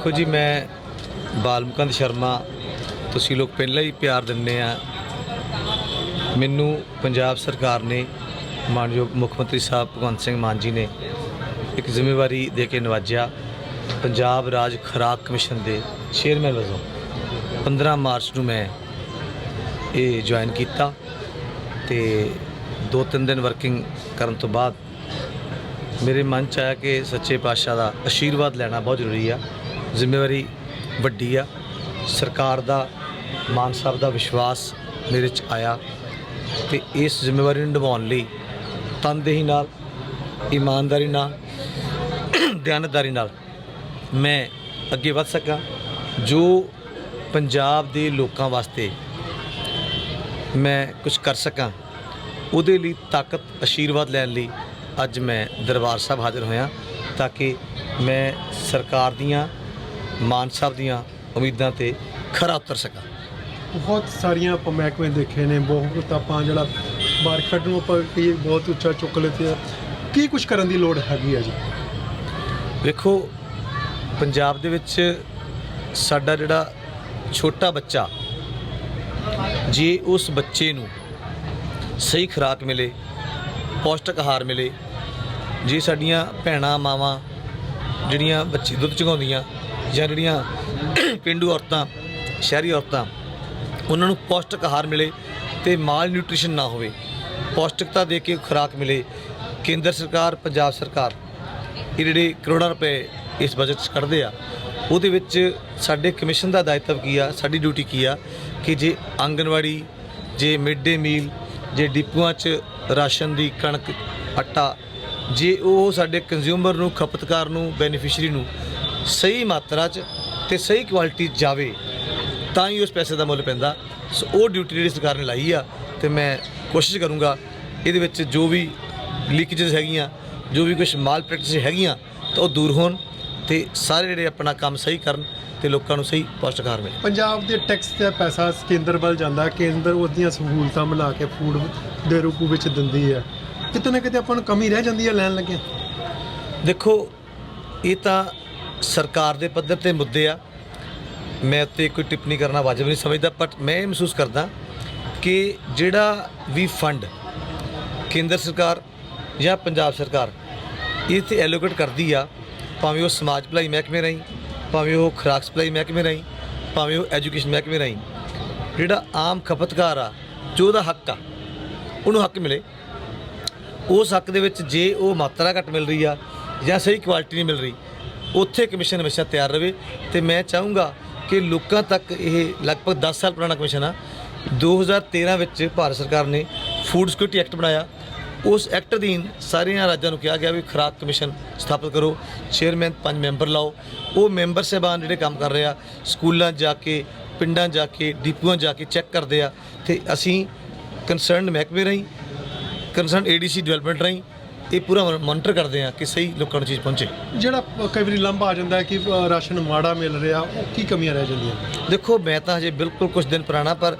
ਦੇਖੋ ਜੀ, ਮੈਂ ਬਾਲਮਕੰਦ ਸ਼ਰਮਾ, ਤੁਸੀਂ ਲੋਕ ਪਹਿਲਾਂ ਹੀ ਪਿਆਰ ਦਿੰਦੇ ਆ। ਮੈਨੂੰ ਪੰਜਾਬ ਸਰਕਾਰ ਨੇ, ਮਾਨਯੋਗ ਮੁੱਖ ਮੰਤਰੀ ਸਾਹਿਬ ਭਗਵੰਤ ਸਿੰਘ ਮਾਨ ਜੀ ਨੇ ਇੱਕ ਜ਼ਿੰਮੇਵਾਰੀ ਦੇ ਕੇ ਨਵਾਜਿਆ, ਪੰਜਾਬ ਰਾਜ ਖੁਰਾਕ ਕਮਿਸ਼ਨ ਦੇ ਚੇਅਰਮੈਨ ਵਜੋਂ 15 ਮਾਰਚ ਨੂੰ ਮੈਂ ਇਹ ਜੁਆਇਨ ਕੀਤਾ ਤੇ ਦੋ ਤਿੰਨ ਦਿਨ ਵਰਕਿੰਗ ਕਰਨ ਤੋਂ ਬਾਅਦ ਮੇਰੇ ਮਨ ਚ ਆਇਆ ਕਿ ਸੱਚੇ ਪਾਤਸ਼ਾਹ ਦਾ ਆਸ਼ੀਰਵਾਦ ਲੈਣਾ ਬਹੁਤ ਜ਼ਰੂਰੀ ਆ। ਜ਼ਿੰਮੇਵਾਰੀ ਵੱਡੀ ਆ। ਸਰਕਾਰ ਦਾ, ਮਾਨ ਸਾਹਿਬ ਦਾ ਵਿਸ਼ਵਾਸ ਮੇਰੇ ਚ ਆਇਆ ਤੇ ਇਸ ਜ਼ਿੰਮੇਵਾਰੀ ਨੂੰ ਨਿਭਾਉਣ ਲਈ ਤਨਦੇਹੀ ਨਾਲ, ਇਮਾਨਦਾਰੀ ਨਾਲ, ਦਿਆਨਤਦਾਰੀ ਨਾਲ ਮੈਂ ਅੱਗੇ ਵੱਧ ਸਕਾਂ। ਜੋ ਪੰਜਾਬ ਦੇ ਲੋਕਾਂ ਵਾਸਤੇ ਮੈਂ ਕੁਝ ਕਰ ਸਕਾਂ, ਉਹਦੇ ਲਈ ਤਾਕਤ ਆਸ਼ੀਰਵਾਦ ਲੈਣ ਲਈ ਅੱਜ ਮੈਂ ਦਰਬਾਰ ਸਾਹਿਬ ਹਾਜ਼ਰ ਹੋਇਆ ਤਾਂ ਕਿ ਮੈਂ ਸਰਕਾਰ ਦੀਆਂ ਮਾਨ ਸਾਹਿਬ ਦੀਆਂ ਉਮੀਦਾਂ ਤੇ ਖਰਾ ਉਤਰ ਸਕਾਂ। ਬਹੁਤ ਸਾਰੀਆਂ ਆਪਾਂ ਮਹਿਕਮੇ ਦੇਖੇ ਨੇ ਬਹੁਤ ਆਪਾਂ ਜਿਹੜਾ ਮਾਰਕੀਟ ਨੂੰ ਆਪਾਂ ਕੀ ਬਹੁਤ ਉੱਚਾ ਚੁੱਕ ਲਿੱਤੇ ਆ। ਕੀ ਕੁਝ ਕਰਨ ਦੀ ਲੋੜ ਹੈਗੀ ਆ ਜੀ? ਵੇਖੋ ਪੰਜਾਬ ਦੇ ਵਿੱਚ ਸਾਡਾ ਜਿਹੜਾ ਛੋਟਾ ਬੱਚਾ ਜੇ ਉਸ ਬੱਚੇ ਨੂੰ ਸਹੀ ਖੁਰਾਕ ਮਿਲੇ ਪੌਸ਼ਟਿਕ ਆਹਾਰ ਮਿਲੇ ਜੇ ਸਾਡੀਆਂ ਭੈਣਾਂ ਮਾਵਾਂ ਜਿਹੜੀਆਂ ਬੱਚੀ ਦੁੱਧ ਚੁਗਾਉਂਦੀਆਂ ਜਾਂ ਜਿਹੜੀਆਂ ਪਿੰਡੂ ਔਰਤਾਂ, ਸ਼ਹਿਰੀ ਔਰਤਾਂ, ਉਹਨਾਂ ਨੂੰ ਪੌਸ਼ਟਿਕ ਆਹਾਰ ਮਿਲੇ ਤੇ ਮਾਲ ਨਿਊਟ੍ਰੀਸ਼ਨ ਨਾ ਹੋਵੇ, ਪੌਸ਼ਟਿਕਤਾ ਦੇ ਕੇ ਖੁਰਾਕ ਮਿਲੇ, ਕੇਂਦਰ ਸਰਕਾਰ, ਪੰਜਾਬ ਸਰਕਾਰ ਇਹ ਜਿਹੜੇ ਕਰੋੜਾਂ ਰੁਪਏ ਇਸ ਬਜਟ 'ਚ ਕੱਢਦੇ ਆ, ਉਹਦੇ ਵਿੱਚ ਸਾਡੇ ਕਮਿਸ਼ਨ ਦਾ ਦਾਇਤਵ ਕੀ ਆ, ਸਾਡੀ ਡਿਊਟੀ ਕੀ ਆ ਕਿ ਜੇ ਆਂਗਨਵਾੜੀ, ਜੇ ਮਿਡ ਡੇ ਮੀਲ ਜੇ ਡਿਪੂਆਂ 'ਚ ਰਾਸ਼ਨ ਦੀ ਕਣਕ, ਆਟਾ, ਜੇ ਉਹ ਸਾਡੇ ਕੰਜ਼ਿਊਮਰ ਨੂੰ, ਖਪਤਕਾਰ ਨੂੰ ਬੈਨੀਫੀਸ਼ੀਅਰੀ ਨੂੰ ਸਹੀ ਮਾਤਰਾ 'ਚ ਤੇ ਸਹੀ ਕੁਆਲਿਟੀ ਜਾਵੇ ਤਾਂ ਹੀ ਉਸ ਪੈਸੇ ਦਾ ਮੁੱਲ ਪੈਂਦਾ। ਸੋ ਉਹ ਡਿਊਟੀ ਜਿਹੜੀ ਸਰਕਾਰ ਨੇ ਲਾਈ ਆ ਤੇ ਮੈਂ ਕੋਸ਼ਿਸ਼ ਕਰੂੰਗਾ ਇਹਦੇ ਵਿੱਚ ਜੋ ਵੀ ਲੀਕੇजेस ਹੈਗੀਆਂ ਜੋ ਵੀ ਕੁਝ ਮਾਲ ਪ੍ਰੈਕਟਿਸ ਹੈਗੀਆਂ ਤਾਂ ਉਹ ਦੂਰ ਹੋਣ ਤੇ ਸਾਰੇ ਜਿਹੜੇ ਆਪਣਾ ਕੰਮ ਸਹੀ ਕਰਨ ਤੇ ਲੋਕਾਂ ਨੂੰ ਸਹੀ ਪੌਸ਼ਟਿਕ ਆਹਾਰ ਮਿਲੇ। ਪੰਜਾਬ ਦੇ ਟੈਕਸ ਦਾ ਪੈਸਾ ਕੇਂਦਰ ਵੱਲ ਜਾਂਦਾ ਕੇਂਦਰ ਉਹਦੀਆਂ ਸਹੂਲਤਾਂ ਬਣਾ ਕੇ ਫੂਡ ਦੇ ਰੂਪ ਵਿੱਚ ਦਿੰਦੀ ਹੈ ਕਿਤੇ ਨਾ ਕਿਤੇ ਆਪਾਂ ਨੂੰ ਕਮੀ ਰਹਿ ਜਾਂਦੀ ਹੈ ਲੈਣ ਲੱਗੇ ਦੇਖੋ ਇਹ ਤਾਂ ਸਰਕਾਰ ਦੇ ਪੱਧਰ ਤੇ ਮੁੱਦੇ ਆ। ਮੈਂ ਉੱਤੇ ਕੋਈ ਟਿੱਪਣੀ ਕਰਨਾ ਵਾਜਬ ਨਹੀਂ ਸਮਝਦਾ ਬਟ ਮੈਂ ਇਹ ਮਹਿਸੂਸ ਕਰਦਾ ਕਿ ਜਿਹੜਾ ਵੀ ਫੰਡ ਕੇਂਦਰ ਸਰਕਾਰ ਜਾਂ ਪੰਜਾਬ ਸਰਕਾਰ ਇਹ ਤੇ ਐਲੋਕੇਟ ਕਰਦੀ ਆ, ਭਾਵੇਂ ਉਹ ਸਮਾਜ ਭਲਾਈ ਮਹਿਕਮੇ ਰਾਹੀਂ, ਭਾਵੇਂ ਉਹ ਖੁਰਾਕ ਸਪਲਾਈ ਮਹਿਕਮੇ ਰਾਹੀਂ, ਭਾਵੇਂ ਉਹ ਐਜੂਕੇਸ਼ਨ ਮਹਿਕਮੇ ਰਾਹੀਂ, ਜਿਹੜਾ ਆਮ ਖਪਤਕਾਰ ਆ, ਜੋ ਉਹਦਾ ਹੱਕ ਆ, ਉਹਨੂੰ ਹੱਕ ਮਿਲੇ। ਉਸ ਹੱਕ ਦੇ ਵਿੱਚ ਜੇ ਉਹ ਮਾਤਰਾ ਘੱਟ ਮਿਲ ਰਹੀ ਆ ਜਾਂ ਸਹੀ ਕੁਆਲਿਟੀ ਨਹੀਂ ਮਿਲ ਰਹੀ ਉੱਥੇ ਕਮਿਸ਼ਨ ਹਮੇਸ਼ਾ ਤਿਆਰ ਰਵੇ ਤੇ ਮੈਂ ਚਾਹੂੰਗਾ ਕਿ ਲੋਕਾਂ ਤੱਕ ਇਹ ਲਗਭਗ 10 ਸਾਲ ਪੁਰਾਣਾ ਕਮਿਸ਼ਨ ਆ 2013 ਵਿੱਚ ਭਾਰਤ ਸਰਕਾਰ ਨੇ ਫੂਡ ਸਿਕਿਉਰਿਟੀ ਐਕਟ ਬਣਾਇਆ। ਉਸ ਐਕਟ ਅਧੀਨ ਸਾਰੀਆਂ ਰਾਜਾਂ ਨੂੰ ਕਿਹਾ ਗਿਆ ਵੀ ਖੁਰਾਕ ਕਮਿਸ਼ਨ ਸਥਾਪਿਤ ਕਰੋ ਚੇਅਰਮੈਨ ਪੰਜ ਮੈਂਬਰ ਲਾਓ। ਉਹ ਮੈਂਬਰ ਸਾਹਿਬਾਨ ਜਿਹੜੇ ਕੰਮ ਕਰ ਰਹੇ ਆ, ਸਕੂਲਾਂ 'ਚ ਜਾ ਕੇ, ਪਿੰਡਾਂ ਜਾ ਕੇ, ਡਿਪੂਆਂ ਜਾ ਕੇ ਚੈੱਕ ਕਰਦੇ ਆ ਤੇ ਅਸੀਂ ਕੰਸਰਨਡ ਮਹਿਕਮੇ ਰਾਹੀਂ ਕੰਸਰਨ ਏਡੀਸੀ ਡਿਵੈਲਪਮੈਂਟ ਰਾਹੀਂ ਇਹ ਪੂਰਾ ਮੋਨੀਟਰ ਕਰਦੇ ਆ ਕਿ ਸਹੀ ਲੋਕਾਂ ਨੂੰ ਚੀਜ਼ ਪਹੁੰਚੇ। ਜਿਹੜਾ ਕਈ ਵਾਰੀ ਲੰਬਾ ਆ ਜਾਂਦਾ ਹੈ ਕਿ ਰਾਸ਼ਨ ਮਾੜਾ ਮਿਲ ਰਿਹਾ ਉਹ ਕੀ ਕਮੀਆਂ ਰਹਿ ਜਾਂਦੀਆਂ? ਦੇਖੋ ਮੈਂ ਤਾਂ ਹਜੇ ਬਿਲਕੁਲ ਕੁਝ ਦਿਨ ਪੁਰਾਣਾ ਪਰ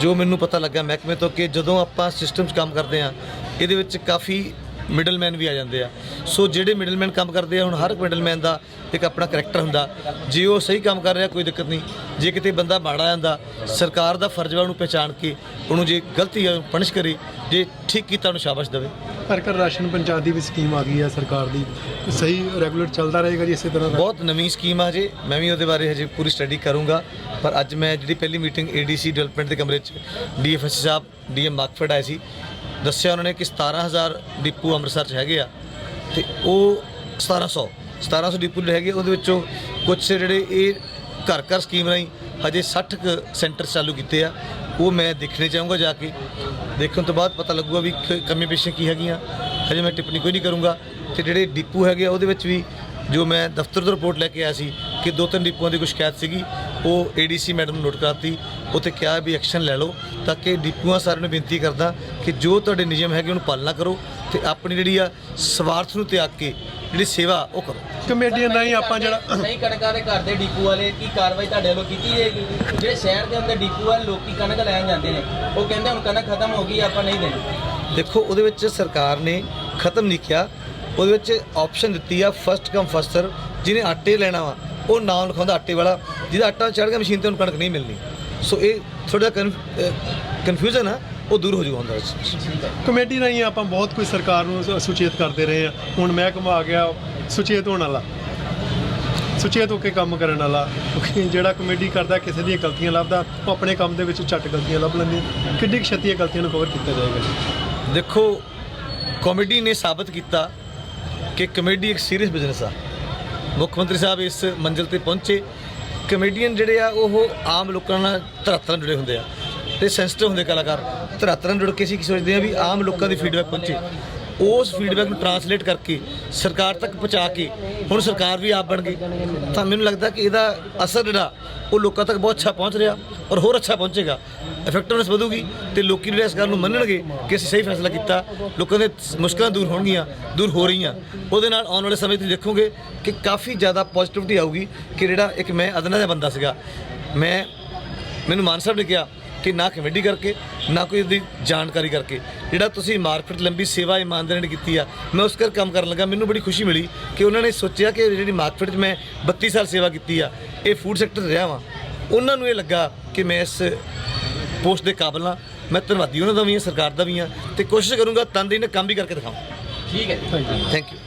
ਜੋ ਮੈਨੂੰ ਪਤਾ ਲੱਗਾ ਮਹਿਕਮੇ ਤੋਂ ਕਿ ਜਦੋਂ ਆਪਾਂ ਸਿਸਟਮ 'ਚ ਕੰਮ ਕਰਦੇ ਆ ਇਹਦੇ ਵਿੱਚ ਕਾਫੀ ਮਿਡਲਮੈਨ ਵੀ ਆ ਜਾਂਦੇ ਆ। ਸੋ ਜਿਹੜੇ ਮਿਡਲਮੈਨ ਕੰਮ ਕਰਦੇ ਆ ਹੁਣ ਹਰ ਮਿਡਲਮੈਨ ਦਾ ਇੱਕ ਆਪਣਾ ਕਰੈਕਟਰ ਹੁੰਦਾ। ਜੇ ਉਹ ਸਹੀ ਕੰਮ ਕਰ ਰਿਹਾ ਕੋਈ ਦਿੱਕਤ ਨਹੀਂ। ਜੇ ਕਿਤੇ ਬੰਦਾ ਮਾੜਾ ਜਾਂਦਾ ਸਰਕਾਰ ਦਾ ਫਰਜ਼ ਵਾ ਉਹਨੂੰ ਪਹਿਚਾਣ ਕੇ ਉਹਨੂੰ ਜੇ ਗਲਤੀ ਹੈ ਪਨਿਸ਼ ਕਰੇ ਜੇ ਠੀਕ ਕੀਤਾ ਉਹਨੂੰ ਸ਼ਾਬਾਸ਼ ਦੇਵੇ। ਪਰ ਕਰ ਰਾਸ਼ਨ ਪੰਚਾਇਤ ਦੀ ਵੀ ਸਕੀਮ ਆ ਗਈ ਹੈ ਸਰਕਾਰ ਦੀ। ਸਹੀ ਰੈਗੂਲਰ ਚੱਲਦਾ ਰਹੇਗਾ ਜੀ ਇਸੇ ਤਰ੍ਹਾਂ ਦਾ। ਬਹੁਤ ਨਵੀਂ ਸਕੀਮ ਆ ਹਜੇ ਮੈਂ ਵੀ ਉਹਦੇ ਬਾਰੇ ਹਜੇ ਪੂਰੀ ਸਟੱਡੀ ਕਰੂੰਗਾ। ਪਰ ਅੱਜ ਮੈਂ ਜਿਹੜੀ ਪਹਿਲੀ ਮੀਟਿੰਗ ਏਡੀਸੀ ਡਿਵੈਲਪਮੈਂਟ ਦੇ ਕਮਰੇ 'ਚ ਡੀਐਫਐਸ ਸਾਹਿਬ ਡੀਐਮ ਮਾਕਫੜ ਆਏ ਸੀ ਦੱਸਿਆ ਉਹਨਾਂ ਨੇ ਕਿ 17000 ਡਿਪੂ ਅੰਮ੍ਰਿਤਸਰ 'ਚ ਹੈਗੇ ਆ ਤੇ ਉਹ 1700 1700 ਡਿਪੂ ਜਿਹੜੇ ਹੈਗੇ ਉਹਦੇ ਵਿੱਚੋਂ ਕੁਝ ਜਿਹੜੇ ਇਹ ਘਰ ਘਰ ਸਕੀਮ ਰਾਹੀਂ ਹਜੇ 60 ਕੁ ਸੈਂਟਰ ਚਾਲੂ ਕੀਤੇ ਆ। ਉਹ ਮੈਂ ਦੇਖਣੇ ਚਾਹੂੰਗਾ ਜਾ ਕੇ। ਦੇਖਣ ਤੋਂ ਬਾਅਦ ਪਤਾ ਲੱਗੂਗਾ ਵੀ ਕ- ਕਮੀ ਪੇਸ਼ੇ ਕੀ ਹੈਗੀਆਂ। ਹਜੇ ਮੈਂ ਟਿੱਪਣੀ ਕੋਈ ਨਹੀਂ ਕਰੂੰਗਾ। ਤੇ ਜਿਹੜੇ ਡਿਪੂ ਹੈਗੇ ਆ, ਉਹਦੇ ਵਿੱਚ ਵੀ ਜੋ ਮੈਂ ਦਫ਼ਤਰ ਤੋਂ ਰਿਪੋਰਟ ਲੈ ਕੇ ਆਇਆ ਸੀ ਕਿ ਦੋ ਤਿੰਨ ਡਿਪੂਆਂ ਦੀ ਕੋਈ ਸ਼ਿਕਾਇਤ ਸੀਗੀ, ਉਹ ਏਡੀਸੀ ਮੈਡਮ ਨੂੰ ਨੋਟ ਕਰਤੀ। ਉੱਥੇ ਕਿਹਾ ਵੀ ਐਕਸ਼ਨ ਲੈ ਲਓ ਤਾਂ ਕਿ ਡਿਪੂਆਂ ਸਾਰਿਆਂ ਨੂੰ ਬੇਨਤੀ ਕਰਦਾ ਕਿ ਜੋ ਤੁਹਾਡੇ ਨਿਯਮ ਹੈਗੇ ਉਹਨੂੰ ਪਾਲਣਾ ਕਰੋ ਤੇ ਆਪਣੀ ਜਿਹੜੀ ਆ ਸਵਾਰਥ ਨੂੰ ਤਿਆਗ ਕੇ ਜਿਹੜੀ ਸੇਵਾ ਉਹ ਕਰੋ। ਕਮੇਡੀਆਂ ਨਹੀਂ ਆਪਾਂ ਜਿਹੜਾ ਨਹੀਂ ਕਣਕਾਂ ਦੇ ਘਰ ਦੇ ਡਿਪੂ ਵਾਲੇ ਕੀ ਕਾਰਵਾਈ ਤੁਹਾਡੇ ਵੱਲੋਂ ਕੀਤੀ ਜਾਏਗੀ? ਜਿਹੜੇ ਸ਼ਹਿਰ ਦੇ ਅੰਦਰ ਡਿਪੂ ਵਾਲੇ ਲੋਕੀ ਕਣਕ ਲੈਣ ਜਾਂਦੇ ਨੇ ਉਹ ਕਹਿੰਦੇ ਹੁਣ ਕਣਕ ਖਤਮ ਹੋ ਗਈ ਆਪਾਂ ਨਹੀਂ ਦੇਣੀ। ਦੇਖੋ ਉਹਦੇ ਵਿੱਚ ਸਰਕਾਰ ਨੇ ਖਤਮ ਨਹੀਂ ਕੀਤਾ ਉਹਦੇ ਵਿੱਚ ਆਪਸ਼ਨ ਦਿੱਤੀ ਆ ਫਸਟ ਕਮ ਫਸਟ ਸਰਵ ਜਿਹਨੇ ਆਟੇ ਲੈਣਾ ਵਾ ਉਹ ਨਾਮ ਲਿਖਾਉਂਦਾ ਆਟੇ ਵਾਲਾ। ਜਿਹਦਾ ਆਟਾ ਚੜ ਗਿਆ ਮਸ਼ੀਨ ਤੇ ਉਹਨੂੰ ਕਣਕ ਨਹੀਂ ਮਿਲਣੀ। ਸੋ ਇਹ ਥੋੜਾ ਕਨਫਿਊਜ਼ਨ ਆ। ਉਹ ਦੂਰ ਹੋ ਜਾਊਗਾ ਹੁੰਦਾ। ਕਮੇਟੀ ਰਾਹੀਂ ਆਪਾਂ ਬਹੁਤ ਕੁਝ ਸਰਕਾਰ ਨੂੰ ਸੁਚੇਤ ਕਰਦੇ ਰਹੇ ਆ ਹੁਣ ਮਹਿਕਮਾ ਆ ਗਿਆ ਸੁਚੇਤ ਹੋਣ ਵਾਲਾ। ਸੁਚੇਤ ਹੋ ਕੇ ਕੰਮ ਕਰਨ ਵਾਲਾ। ਜਿਹੜਾ ਕਮੇਟੀ ਕਰਦਾ ਕਿਸੇ ਦੀਆਂ ਗਲਤੀਆਂ ਲੱਭਦਾ ਉਹ ਆਪਣੇ ਕੰਮ ਦੇ ਵਿੱਚ ਝੱਟ ਗਲਤੀਆਂ ਲੱਭ ਲੈਂਦੀ ਕਿੱਡੀ ਕੁ ਛੇਤੀ ਇਹ ਗਲਤੀਆਂ ਨੂੰ ਕਵਰ ਕੀਤਾ ਜਾਏਗਾ? ਦੇਖੋ ਕਾਮੇਡੀ ਨੇ ਸਾਬਤ ਕੀਤਾ ਕਿ ਕਮੇਡੀ ਇੱਕ ਸੀਰੀਅਸ ਬਿਜ਼ਨਸ ਆ। ਮੁੱਖ ਮੰਤਰੀ ਸਾਹਿਬ ਇਸ ਮੰਜ਼ਿਲ ਤੇ ਪਹੁੰਚੇ। ਕਮੇਡੀਅਨ ਜਿਹੜੇ ਆ ਉਹ ਆਮ ਲੋਕਾਂ ਨਾਲ ਧਰਾਤਲ ਨਾਲ ਜੁੜੇ ਹੁੰਦੇ ਆ। ਤੇ ਸੈਂਸਿਟਿਵ ਹੁੰਦੇ ਕਲਾਕਾਰ। ਧਰਾਤਲ ਨਾਲ ਜੁੜ ਕੇ ਅਸੀਂ ਕੀ ਸੋਚਦੇ ਆ ਵੀ ਆਮ ਲੋਕਾਂ ਦੀ ਫੀਡਬੈਕ ਪਹੁੰਚੇ। ਉਸ ਫੀਡਬੈਕ ਨੂੰ ਟਰਾਂਸਲੇਟ ਕਰਕੇ ਸਰਕਾਰ ਤੱਕ ਪਹੁੰਚਾ ਕੇ ਹੁਣ ਸਰਕਾਰ ਵੀ ਆਪ ਬਣ ਗਈ। ਤਾਂ ਮੈਨੂੰ ਲੱਗਦਾ ਕਿ ਇਹਦਾ ਅਸਰ ਜਿਹੜਾ, ਉਹ ਲੋਕਾਂ ਤੱਕ ਬਹੁਤ ਅੱਛਾ ਪਹੁੰਚ ਰਿਹਾ ਔਰ ਹੋਰ ਅੱਛਾ ਪਹੁੰਚੇਗਾ। ਇਫੈਕਟਿਵਨੈਸ ਵਧੂਗੀ ਤੇ ਲੋਕੀ ਜਿਹੜੇ ਇਸ ਗੱਲ ਨੂੰ ਮੰਨਣਗੇ ਕਿ ਅਸੀਂ ਸਹੀ ਫੈਸਲਾ ਕੀਤਾ, ਲੋਕਾਂ ਦੇ ਮੁਸ਼ਕਲਾਂ ਦੂਰ ਹੋਣਗੀਆਂ, ਦੂਰ ਹੋ ਰਹੀਆਂ। ਉਹਦੇ ਨਾਲ ਆਉਣ ਵਾਲੇ ਸਮੇਂ 'ਚ ਤੁਸੀਂ ਦੇਖੋਗੇ ਕਿ ਕਾਫੀ ਜ਼ਿਆਦਾ ਪੋਜ਼ਿਟਿਵਿਟੀ ਆਊਗੀ ਕਿ ਜਿਹੜਾ ਇੱਕ ਮੈਂ ਅਦਨਾ ਦਾ ਬੰਦਾ ਸੀਗਾ। ਮੈਂ, ਮੈਨੂੰ ਮਾਨ ਸਾਹਿਬ ਨੇ ਕਿਹਾ ਕਿ ਨਾ ਕਮੇਡੀ ਕਰਕੇ ਨਾ ਕੋਈ ਉਹਦੀ ਜਾਣਕਾਰੀ ਕਰਕੇ। ਜਿਹੜਾ ਤੁਸੀਂ ਮਾਰਕੀਟ ਲੰਬੀ ਸੇਵਾ ਇਮਾਨਦਾਰੀ ਨਾਲ ਕੀਤੀ ਆ ਮੈਂ ਉਸ ਕਰ ਕੰਮ ਕਰਨ ਲੱਗਾ। ਮੈਨੂੰ ਬੜੀ ਖੁਸ਼ੀ ਮਿਲੀ ਕਿ ਉਹਨਾਂ ਨੇ ਸੋਚਿਆ ਕਿ ਜਿਹੜੀ ਮਾਰਕੀਟ 'ਚ ਮੈਂ 32 ਸਾਲ ਸੇਵਾ ਕੀਤੀ ਆ ਇਹ ਫੂਡ ਸੈਕਟਰ ਰਿਹਾ ਵਾਂ। ਉਹਨਾਂ ਨੂੰ ਇਹ ਲੱਗਾ ਕਿ ਮੈਂ ਇਸ ਪੋਸਟ ਦੇ ਕਾਬਲ ਹਾਂ। ਮੈਂ ਧੰਨਵਾਦੀ ਉਹਨਾਂ ਦਾ ਵੀ ਹਾਂ ਸਰਕਾਰ ਦਾ ਵੀ ਹਾਂ। ਤੇ ਕੋਸ਼ਿਸ਼ ਕਰੂੰਗਾ ਤਨਦੇਹੀ ਨਾਲ ਕੰਮ ਵੀ ਕਰਕੇ ਦਿਖਾਵਾਂ। ਠੀਕ ਹੈ ਜੀ। Thank you